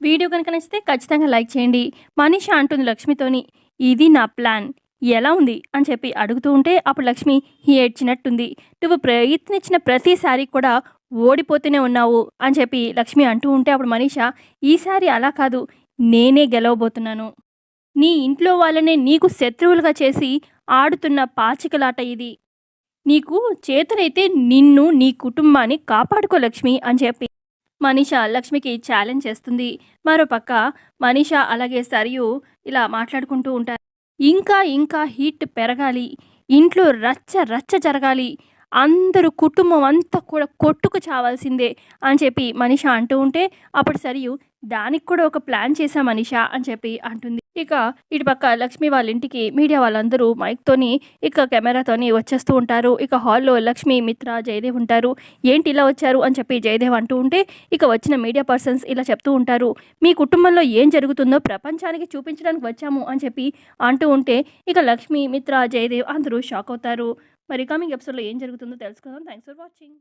Video కనుక నచ్చితే ఖచ్చితంగా లైక్ చేయండి. మనీష అంటుంది లక్ష్మితోని ఇది నా ప్లాన్. ఎలా ఉంది? అని చెప్పి అడుగుతూ ఉంటే అప్పుడు లక్ష్మి ఏడ్చినట్టుంది. నువ్వు ప్రయత్నించిన ప్రతిసారి కూడా ఓడిపోతూనే ఉన్నావు అని చెప్పి లక్ష్మి అంటూ ఉంటే అప్పుడు మనీష ఈసారి అలా కాదు. నేనే గెలవబోతున్నాను. నీ ఇంట్లో వాళ్ళనే నీకు శత్రువులుగా చేసి ఆడుతున్న పాచికలాట ఇది. నీకు చేతనైతే నిన్ను నీ కుటుంబాన్ని కాపాడుకో లక్ష్మి అని చెప్పి మనీష లక్ష్మికి ఛాలెంజ్ చేస్తుంది. మరోపక్క మనీష అలాగే సరియు ఇలా మాట్లాడుకుంటూ ఉంటారు. ఇంకా ఇంకా హీట్ పెరగాలి. ఇంట్లో రచ్చ రచ్చ జరగాలి. అందరూ కుటుంబం అంతా కూడా కొట్టుకు చావాల్సిందే అని చెప్పి మనీష అంటూ ఉంటే అప్పుడు సరియు దానికి కూడా ఒక ప్లాన్ చేశా మనీష అని చెప్పి అంటుంది. ఇక ఇటు పక్క లక్ష్మి వాళ్ళ ఇంటికి మీడియా వాళ్ళందరూ మైక్తోని ఇక కెమెరాతోని వచ్చేస్తూ ఉంటారు. ఇక హాల్లో లక్ష్మి మిత్ర జయదేవ్ ఉంటారు. ఏంటి ఇలా వచ్చారు అని చెప్పి జయదేవ్ అంటూ ఉంటే ఇక వచ్చిన మీడియా పర్సన్స్ ఇలా చెప్తూ ఉంటారు. మీ కుటుంబంలో ఏం జరుగుతుందో ప్రపంచానికి చూపించడానికి వచ్చాము అని చెప్పి అంటూ ఉంటే ఇక లక్ష్మి మిత్ర జయదేవ్ అందరూ షాక్ అవుతారు. మరి కమింగ్ ఎపిసోడ్లో ఏం జరుగుతుందో తెలుసుకుందాం. Thanks for watching